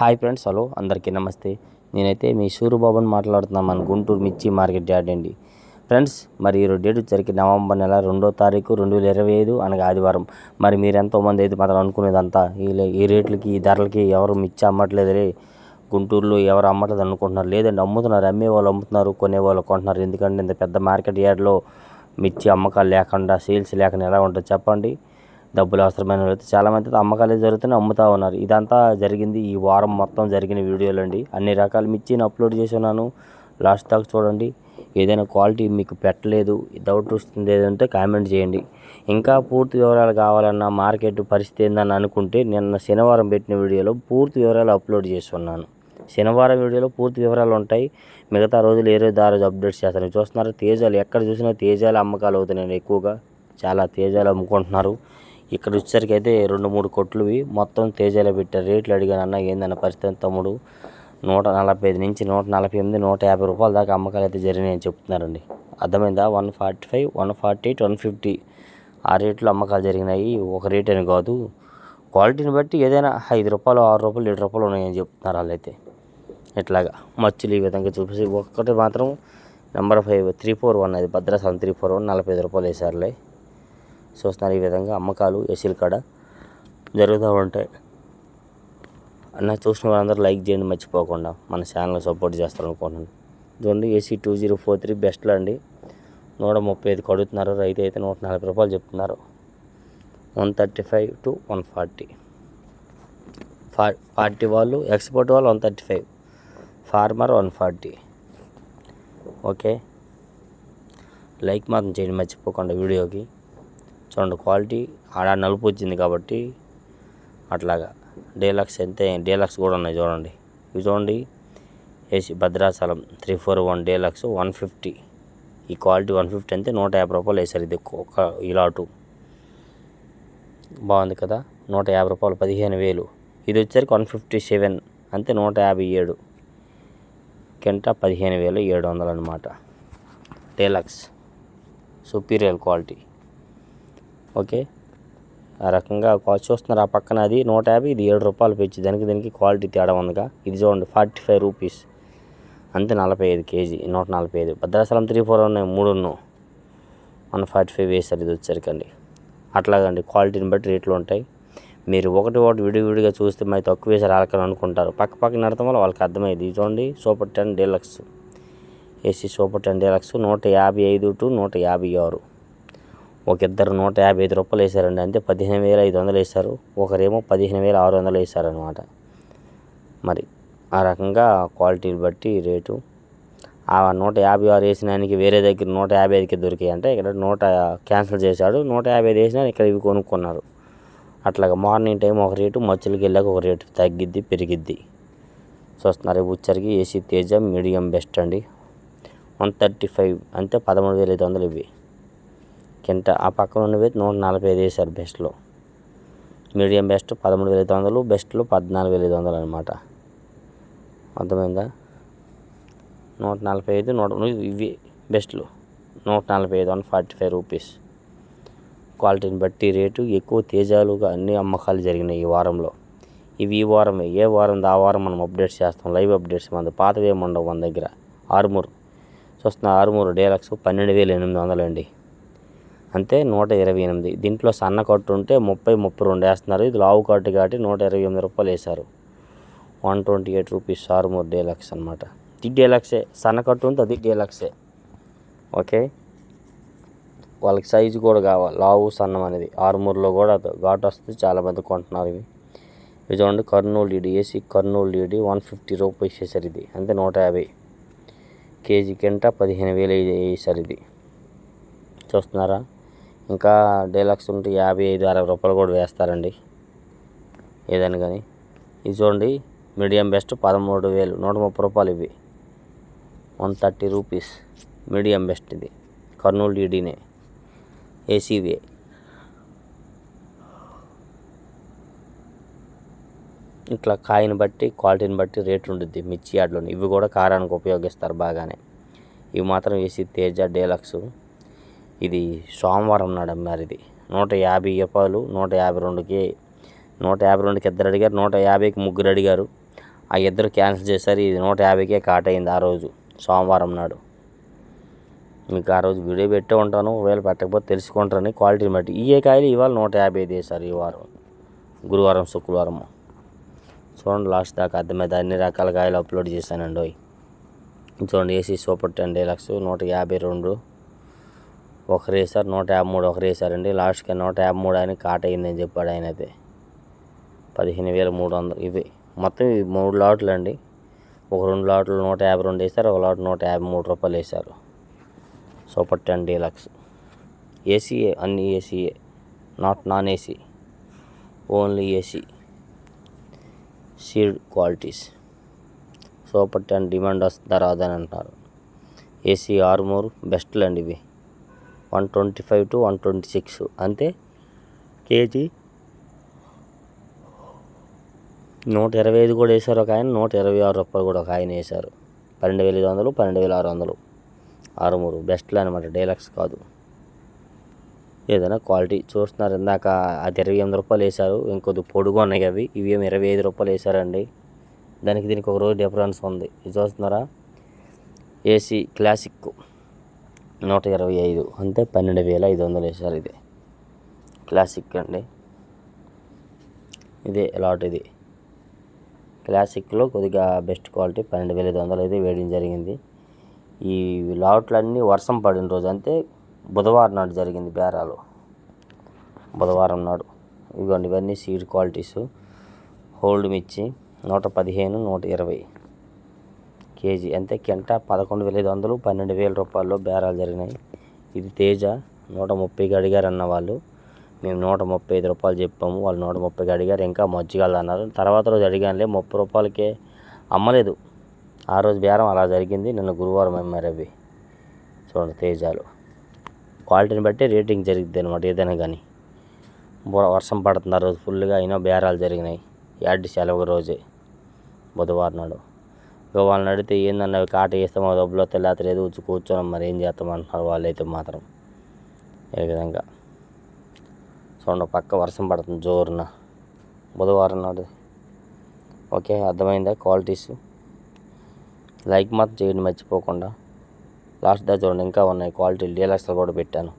Hi friends hello అందరికీ నమస్తే. నేనైతే మీ సూర్యబాబుని మాట్లాడుతున్నాను మన గుంటూరు మిర్చి మార్కెట్ యార్డ్ అండి. ఫ్రెండ్స్ మరి ఈరోజు డేట్ వచ్చరికి నవంబర్ నెల రెండో తారీఖు రెండు వేల ఇరవై ఐదు అనగా ఆదివారం. మరి మీరు ఎంతోమంది అయితే మాత్రం అనుకునేదంతా ఈ ఈ రేట్లకి ఈ ధరలకి ఎవరు మిర్చి అమ్మట్లేదులే గుంటూరులో ఎవరు అమ్మట్లేదు అనుకుంటున్నారు. లేదండి అమ్ముతున్నారు అమ్మే వాళ్ళు అమ్ముతున్నారు కొనే వాళ్ళు కొంటున్నారు. ఎందుకంటే ఇంత పెద్ద మార్కెట్ యార్డ్లో మిర్చి అమ్మకాలు లేకుండా సేల్స్ లేకుండా ఎలా ఉంటుంది చెప్పండి. డబ్బులు అవసరమైన వాళ్ళు చాలామంది అమ్మకాలు జరుగుతున్నాయి అమ్ముతా ఉన్నారు. ఇదంతా జరిగింది ఈ వారం మొత్తం జరిగిన వీడియోలు అండి. అన్ని రకాల మిర్చిని అప్లోడ్ చేసి ఉన్నాను. లాస్ట్ దాకా చూడండి. ఏదైనా క్వాలిటీ మీకు పెట్టలేదు డౌట్ వస్తుంది ఏదంటే కామెంట్ చేయండి. ఇంకా పూర్తి వివరాలు కావాలన్నా మార్కెట్ పరిస్థితి ఏందని అనుకుంటే నిన్న శనివారం పెట్టిన వీడియోలో పూర్తి వివరాలు అప్లోడ్ చేసి ఉన్నాను. శనివారం వీడియోలో పూర్తి వివరాలు ఉంటాయి. మిగతా రోజులు ఏ రోజు ఆ రోజు అప్డేట్స్ చేస్తాను. చూస్తున్నారు తేజాలు ఎక్కడ చూసినా తేజాలు అమ్మకాలు అవుతున్నాయి ఎక్కువగా. చాలా తేజాలు అమ్ముకుంటున్నారు. ఇక్కడ వచ్చేసరికి అయితే రెండు మూడు కొట్లువి మొత్తం తేజాలో పెట్టారు. రేట్లు అడిగాను అన్న ఏందన్న పరిస్థితి తమ్ముడు? నూట నలభై ఐదు నుంచి నూట నలభై ఎనిమిది నూట యాభై రూపాయల దాకా అమ్మకాలు అయితే జరిగినాయని చెప్తున్నారండి. అర్థమైందా? One forty five one forty eight one fifty ఆ రేట్లో అమ్మకాలు జరిగినాయి. ఒక రేట్ అని కాదు. క్వాలిటీని బట్టి ఏదైనా ఐదు రూపాయలు ఆరు రూపాయలు ఏడు రూపాయలు ఉన్నాయని చెప్తున్నారు వాళ్ళైతే. ఇట్లాగా మచ్చులు ఈ విధంగా చూపిస్తే ఒక్కటి మాత్రం number five three four one అది భద్రాసలం త్రీ ఫోర్ వన్ నలభై ఐదు రూపాయలు వేసారులే. చూస్తున్నారు ఈ విధంగా అమ్మకాలు ఏసీల కాడ జరుగుతూ ఉంటాయి. అన్న చూసిన వాళ్ళందరూ లైక్ చేయండి మర్చిపోకుండా మన ఛానల్ సపోర్ట్ చేస్తారనుకుంటున్నాను. చూడండి AC two zero four three బెస్ట్లో అండి. నూట ముప్పై ఐదు కడుగుతున్నారు రైతు అయితే నూట నలభై రూపాయలు చెప్తున్నారు. One thirty five to one forty. Forty వాళ్ళు ఎక్స్పోర్ట్ వాళ్ళు one thirty five. Farmer one forty. Okay? Like మాత్రం చేయండి మర్చిపోకుండా వీడియోకి. చూడండి క్వాలిటీ ఆడ నలుపు వచ్చింది కాబట్టి అట్లాగా. డీలక్స్ అంతే డీలక్స్ కూడా ఉన్నాయి చూడండి. ఇవి చూడండి AC Bhadrachalam three four one deluxe one fifty ఈ క్వాలిటీ వన్ ఫిఫ్టీ అంటే నూట యాభై రూపాయలు వేసారు ఇది ఒక ఇలాటు బాగుంది కదా నూట యాభై రూపాయలు పదిహేను వేలు. ఇది వచ్చేసరికి వన్ ఫిఫ్టీ సెవెన్ అంతే నూట యాభై ఏడు. కింట పదిహేను వేలు ఏడు వందలు అనమాట డీలక్స్ సుపీరియర్ క్వాలిటీ ఓకే. ఆ రకంగా చూస్తున్నారు ఆ పక్కన అది నూట యాభై ఇది ఏడు రూపాయలు పెంచి. దానికి దీనికి క్వాలిటీ తేడా ఉందిగా. ఇది చూడండి ఫార్టీ ఫైవ్ రూపీస్. అంతే నలభై ఐదు కేజీ నూట నలభై ఐదు. భద్రాచలం త్రీ ఫోర్ ఉన్నాయి మూడు ఉన్నాం వన్ ఫార్టీ ఫైవ్ వేసారు ఇది వచ్చరికండి అట్లాగండి క్వాలిటీని బట్టి రేట్లు ఉంటాయి. మీరు ఒకటి ఒకటి విడివిడిగా చూస్తే మరి తక్కువ వేసారు వాళ్ళకని అనుకుంటారు. పక్క పక్క నడతం వల్ల వాళ్ళకి అర్థమైంది. ఇది చూడండి super ten deluxe. AC super ten deluxe నూట యాభై ఐదు టు నూట యాభై ఆరు. ఒక ఇద్దరు నూట యాభై ఐదు రూపాయలు వేశారండి. అంతే పదిహేను వేల ఐదు వందలు వేశారు. ఒకరేమో పదిహేను వేల ఆరు వందలు వేశారనమాట మరి ఆ రకంగా క్వాలిటీని బట్టి రేటు. ఆ నూట యాభై ఆరు వేసినానికి వేరే దగ్గర నూట యాభై ఐదుకి దొరికాయి అంటే ఇక్కడ నూట క్యాన్సిల్ చేశాడు. నూట యాభై ఐదు వేసినా ఇక్కడ ఇవి కొనుక్కున్నారు. అట్లాగా మార్నింగ్ టైం ఒక రేటు మచ్చులకి వెళ్ళాక ఒక రేటు తగ్గిద్ది పెరిగిద్ది. చూస్తున్నారు ఉచ్చరికి ఏసీ తేజ మీడియం బెస్ట్ అండి. వన్ థర్టీ ఫైవ్ అంటే పదమూడు వేల ఐదు వందలు ఇవి. కింట ఆ పక్కన ఉన్నవి నూట నలభై ఐదు వేశారు బెస్ట్లో. మీడియం బెస్ట్ పదమూడు వేల ఐదు వందలు బెస్ట్లో పద్నాలుగు వేల ఐదు వందలు అనమాట అర్థమైందా? నూట నలభై ఐదు నూట ఇవి బెస్ట్లు. నూట నలభై ఐదు వన్ ఫార్టీ ఫైవ్ రూపీస్. క్వాలిటీని బట్టి రేటు ఎక్కువ తేజాలుగా అన్ని అమ్మకాలు జరిగినాయి ఈ వారంలో. ఇవి ఈ వారమే ఏ వారం ఆ వారం మనం అప్డేట్స్ చేస్తాం లైవ్ అప్డేట్స్ మన పాతవి ఉండవు మన దగ్గర. ఆరుమూరు. చూస్తున్న ఆరుమూరు డీలక్స్ పన్నెండు వేల ఎనిమిది వందలు అండి అంతే నూట ఇరవై ఎనిమిది. దీంట్లో సన్న కట్టు ఉంటే ముప్పై ముప్పై రెండు వేస్తున్నారు. ఇది లావు కట్టు కాబట్టి నూట ఇరవై ఎనిమిది రూపాయలు వేశారు. వన్ ట్వంటీ ఎయిట్ రూపీస్ ఆరుమూరు డీలక్స్ అనమాట ఇది డీలక్సే. సన్న కట్టు ఉంటే అది డీలక్సే. ఓకే? వాళ్ళకి సైజు కూడా కావాలి లావు సన్నం అనేది. ఆరుమూరులో కూడా ఘాట్ వస్తుంది. చాలామంది కొంటున్నారు ఇవి. ఇది చూడండి. కర్నూలు ఈడి ఏసీ కర్నూలు ఈడి వన్ ఫిఫ్టీ రూపీస్ వేసారు ఇది. అంతే నూట యాభై. కేజీ కింట పదిహేను వేలు వేసారు ఇది. చూస్తున్నారా? ఇంకా డీలక్స్ ఉంటే యాభై ఐదు అరవై రూపాయలు కూడా వేస్తారండి. ఏదైనా కానీ. ఇది చూడండి మీడియం బెస్ట్ పదమూడు వేలు నూట ముప్పై రూపాయలు ఇవి. One thirty rupees medium best ఇది. కర్నూలు డీడీనే ఏసీవీ. ఇట్లా కాయని బట్టి క్వాలిటీని బట్టి రేట్ ఉంటుంది మిర్చి యాడ్లోని ఇవి కూడా కారానికి ఉపయోగిస్తారు బాగానే. ఇవి మాత్రం ఏసీ తేజ డీలక్స్. ఇది సోమవారం నాడు అమ్మారు ఇది. నూట యాభై రూపాయలు నూట యాభై రెండుకి నూట యాభై రెండుకి ఇద్దరు అడిగారు నూట యాభైకి ముగ్గురు అడిగారు. ఆ ఇద్దరు క్యాన్సిల్ చేశారు ఇది నూట యాభైకే కాట్ అయింది ఆ రోజు సోమవారం నాడు. మీకు ఆ రోజు వీడియో పెట్టే ఉంటాను ఒకవేళ పెట్టకపోతే తెలుసుకుంటారని క్వాలిటీని బట్టి. ఈ కాయలు ఇవాళ నూట యాభై ఐదు వేశారు ఈ వారం గురువారం శుక్రవారం. చూడండి లాస్ట్ దాకా అర్థమైతే అన్ని రకాల కాయలు అప్లోడ్ చేశానండి చూడండి ఏసీ సూపర్ టెన్ డీలక్స్ నూట యాభై రెండు ఒకరు వేసారు నూట యాభై మూడు ఒకరు అండి లాస్ట్కి నూట యాభై మూడు అని కాట అయిందని చెప్పాడు ఆయన అయితే. పదిహేను వేల మూడు వందలు ఇవి. మొత్తం ఇవి మూడు లాట్లు అండి. ఒక రెండు లాట్లు నూట యాభై రెండు వేశారు ఒక లాట్ నూట యాభై మూడు రూపాయలు వేశారు సూపర్ టెన్ డీలక్స్. ఏసీఏ అన్ని ACA not non AC. Only AC. Seed qualities. Super ten demand వస్తుందా అని అంటారు ఏసీ ఆర్మోర్ బెస్ట్లు అండి ఇవి. One twenty five to one twenty six అంతే. కేజీ నూట ఇరవై ఐదు కూడా వేశారు ఒక ఆయన నూట ఇరవై ఆరు రూపాయలు కూడా ఒక ఆయన వేశారు. పన్నెండు వేల ఐదు వందలు పన్నెండు వేల ఆరు వందలు. ఆరుమూరు బెస్ట్లు అనమాట డీలక్స్ కాదు. ఏదైనా క్వాలిటీ చూస్తున్నారు ఇందాక అది ఇరవై ఎనిమిది రూపాయలు వేశారు ఇంకొద్ది పొడుగు ఉన్నాయి అవి ఇవి ఏమి ఇరవై ఐదు రూపాయలు వేశారండి. దానికి దీనికి ఒక రోజు డిఫరెన్స్ ఉంది. ఇది చూస్తున్నారా? AC classic. నూట ఇరవై ఐదు అంటే పన్నెండు వేల ఐదు వందలు వేశారు ఇది. క్లాసిక్ అండి. ఇదే లాట్ ఇది. క్లాసిక్లో కొద్దిగా బెస్ట్ క్వాలిటీ పన్నెండు వేల ఐదు వందలు అయితే వేయడం జరిగింది. ఈ లాట్లన్నీ వర్షం పడిన రోజు అంతే బుధవారం నాడు జరిగింది బేరాలు. బుధవారం నాడు. ఇవ్వండి ఇవన్నీ సీడ్ క్వాలిటీస్ హోల్డ్ మిర్చి నూట పదిహేను నూట ఇరవై. కేజీ. అంతే కింట పదకొండు వేల ఐదు వందలు పన్నెండు వేల రూపాయల్లో బేరాలు జరిగినాయి. ఇది తేజ నూట ముప్పైకి అడిగారు అన్న వాళ్ళు. మేము నూట ముప్పై ఐదు రూపాయలు చెప్పాము వాళ్ళు నూట ముప్పైకి అడిగారు. ఇంకా మజ్జిగలు అన్నారు. తర్వాత రోజు అడిగానులే ముప్పై రూపాయలకే అమ్మలేదు. ఆ రోజు బేరం అలా జరిగింది. నిన్న గురువారం అమ్మారు అవి చూడండి తేజాలు. క్వాలిటీని బట్టి రేటింగ్ జరిగింది అనమాట ఏదైనా కానీ. వర్షం పడుతుంది ఆ రోజు ఫుల్గా అయినా బేరాలు జరిగినాయి. యాడ్ సెలవు రోజే. బుధవారం నాడు. ఇక వాళ్ళని అడిగితే ఏందన్న అవి కాట వేస్తామో డబ్బులు వస్తే లేదు వచ్చి కూర్చోడం మరి ఏం చేస్తామంటున్నారు వాళ్ళైతే మాత్రం. ఏ విధంగా? చూడండి పక్క వర్షం పడుతుంది జోరున. బుధవారం నాడు. ఓకే అర్థమైందా క్వాలిటీస్? లైక్ మాత్రం చేయండి మర్చిపోకుండా. లాస్ట్ దా చూడండి ఇంకా ఉన్నాయి క్వాలిటీ. డీలక్స్లో కూడా పెట్టాను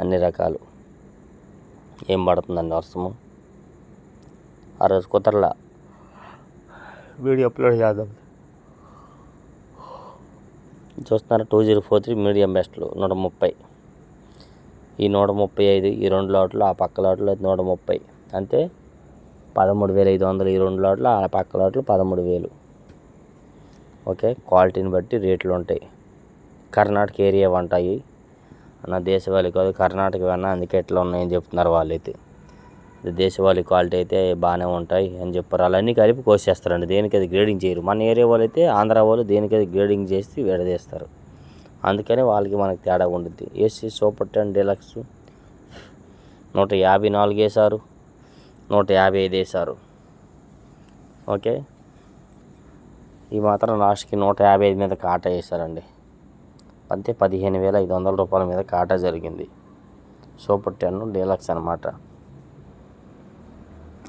అన్ని రకాలు. ఏం పడుతుందండి వర్షము? ఆ రోజు కుదరలా? వీడియో అప్లోడ్ చేద్దాం. చూస్తున్నారు two zero four three medium బెస్ట్లు నూట ముప్పై. ఈ నూట ముప్పై ఐదు ఈ రెండు లాట్లు ఆ పక్క లాట్లు అయితే నూట ముప్పై. అంతే పదమూడు వేల ఐదు వందలు ఈ రెండు లాట్లు ఆ పక్క లాట్లు పదమూడు వేలు. ఓకే క్వాలిటీని బట్టి రేట్లు ఉంటాయి. కర్ణాటక ఏరియా ఉంటాయి అన్న దేశవాళి కాదు కర్ణాటక అన్న అందుకే ఎట్లా ఉన్నాయని చెప్తున్నారు వాళ్ళైతే. దేశవాళీ క్వాలిటీ అయితే బాగానే ఉంటాయి అని చెప్పారు. అలాన్ని కలిపి కోసేస్తారండి. దేనికి అది గ్రేడింగ్ చేయరు. మన ఏరియా వాళ్ళు అయితే ఆంధ్ర వాళ్ళు దేనికి అది గ్రేడింగ్ చేసి విడదీస్తారు. అందుకని వాళ్ళకి మనకి తేడా ఉంటుంది ఏసీ సూపర్ టెన్ డీలక్స్ నూట యాభై నాలుగు వేశారు. నూట యాభై ఐదు వేశారు. ఓకే? ఈ మాత్రం లాస్ట్కి నూట యాభై ఐదు మీద కాటా వేశారండి. అంతే పదిహేను వేల ఐదు వందల రూపాయల మీద కాటా జరిగింది. సూపర్ టెన్ డీలక్స్ అనమాట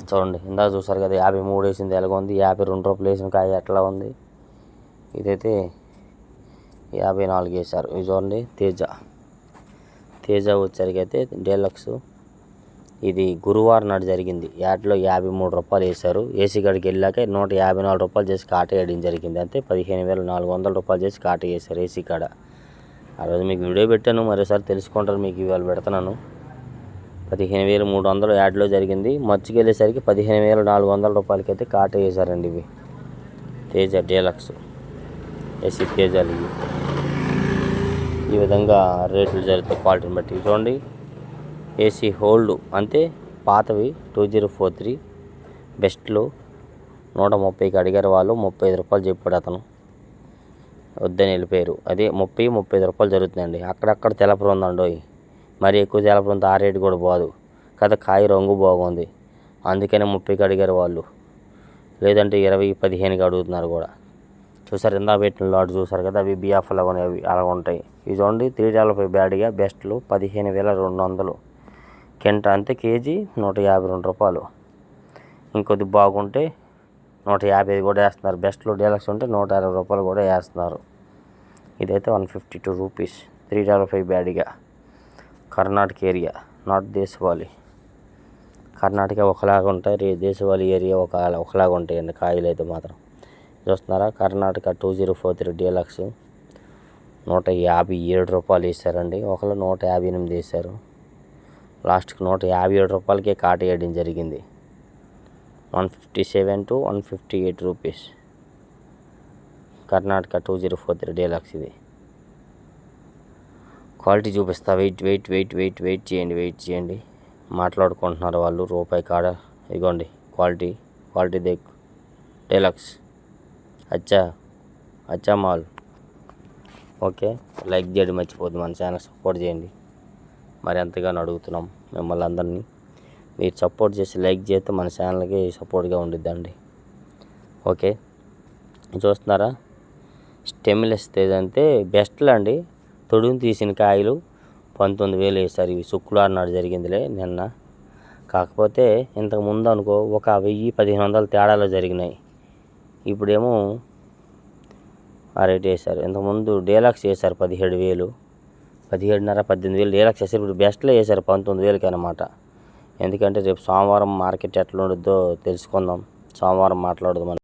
చూడండి. ఇందాక చూసారు కదా యాభై మూడు వేసింది ఎలాగ ఉంది. యాభై రెండు రూపాయలు వేసిన కాయ ఎట్లా ఉంది? ఇదైతే యాభై నాలుగు వేశారు. ఇది చూడండి తేజ. తేజ వచ్చరికి అయితే డీలక్స్. ఇది గురువారం నాడు జరిగింది. యాడ్లో యాభై మూడు రూపాయలు వేశారు. ఏసీ గడికి వెళ్ళాక నూట యాభై నాలుగు రూపాయలు చేసి కాట వేయడం జరిగింది. అంతే పదిహేను వేల నాలుగు వందల రూపాయలు చేసి కాట వేశారు ఏసీ కాడ. ఆ రోజు మీకు వీడియో పెట్టాను మరోసారి తెలుసుకుంటారు మీకు ఇవాళ పెడుతున్నాను. పదిహేను వేలు మూడు వందలు యాడ్లో జరిగింది. మచ్చుకి వెళ్ళేసరికి పదిహేను వేల నాలుగు వందల రూపాయలకి అయితే కాట వేశారండి ఇవి. తేజ డీలక్స్ ఏసీ తేజాలు ఇవి ఈ విధంగా రేట్లు జరుగుతాయి క్వాలిటీని బట్టి. చూడండి ఏసీ హోల్డ్ అంతే పాతవి టూ జీరో ఫోర్ త్రీ బెస్ట్లు నూట ముప్పైకి అడిగారు వాళ్ళు ముప్పై ఐదు రూపాయలు చెప్పాడు అతను. వద్దని వెళ్ళిపోయారు. అదే ముప్పై ముప్పై ఐదు రూపాయలు జరుగుతుందండి. అక్కడక్కడ తెలపరు ఉందండి మరి ఎక్కువ తెలపరు ఆ రేటు కూడా పోదు. కదా కాయ రంగు బాగుంది. అందుకనే ముప్పైకి అడిగారు వాళ్ళు. లేదంటే ఇరవై పదిహేనుకి అడుగుతున్నారు కూడా. చూసారు ఇందా పెట్టిన లాట్ చూసారు కదా? అవి బిఎఫ్లు అవన్నీ అవి అలా ఉంటాయి. ఇవి చూడండి త్రీ నలభై బ్యాడ్గా బెస్ట్లు పదిహేను వేల రెండు వందలు. కింట అంతే కేజీ నూట యాభై రెండు రూపాయలు. ఇంకొద్ది బాగుంటే నూట యాభై కూడా వేస్తున్నారు. బెస్ట్లో డీలక్స్ ఉంటే నూట అరవై రూపాయలు కూడా వేస్తున్నారు. ఇదైతే one fifty two rupees. Three develop five బ్యాడిగా. Karnataka area not దేశవాళీ కర్ణాటక ఒకలాగా ఉంటాయి రే దేశవాళీ ఏరియా ఒక ఒకలాగా ఉంటాయండి కాయలు అయితే మాత్రం. చూస్తున్నారా? Karnataka two zero four three deluxe. నూట యాభై ఏడు రూపాయలు వేసారండి ఒకళ్ళు నూట యాభై ఎనిమిది వేశారు. లాస్ట్కి నూట యాభై ఏడు రూపాయలకే కాట వేయడం జరిగింది. One fifty seven to one fifty eight rupees. Karnataka two zero four three deluxe ఇది. క్వాలిటీ చూపిస్తా. Wait wait wait wait wait చేయండి వెయిట్ చేయండి. మాట్లాడుకుంటున్నారు వాళ్ళు. రూపాయి కాడ. ఇదిగోండి క్వాలిటీ క్వాలిటీ దేక్ డెలక్స్. అచ్చా అచ్చా మాల్. ఓకే లైక్ చేయడం మర్చిపోద్దు మన ఛానల్ సపోర్ట్ చేయండి. మరి ఎంతగానో అడుగుతున్నాం మిమ్మల్ని అందరినీ. మీరు సపోర్ట్ చేసి లైక్ చేస్తే మన ఛానల్కి సపోర్ట్గా ఉండిద్దండి. ఓకే చూస్తున్నారా? స్టెమ్లెస్ తేజ్ అంటే బెస్ట్లో అండి తొడుని తీసిన కాయలు పంతొమ్మిది వేలు వేశారు. ఇవి శుక్రవారం నాడు జరిగిందిలే నిన్న. కాకపోతే ఇంతకు ముందు అనుకో ఒక వెయ్యి పదిహేను వందల తేడాలో జరిగినాయి. ఇప్పుడేమో ఆ రేట్ వేశారు. ఇంతకుముందు డీలాక్స్ వేశారు పదిహేడు వేలు. పదిహేడున్నర పద్దెనిమిది వేలు డీలక్స్ వేశారు. ఇప్పుడు బెస్ట్లో వేశారు పంతొమ్మిది వేలకి అనమాట ఎందుకంటే రేపు సోమవారం మార్కెట్ ఎట్లా ఉండిద్దో తెలుసుకుందాం. సోమవారం మాట్లాడదాం.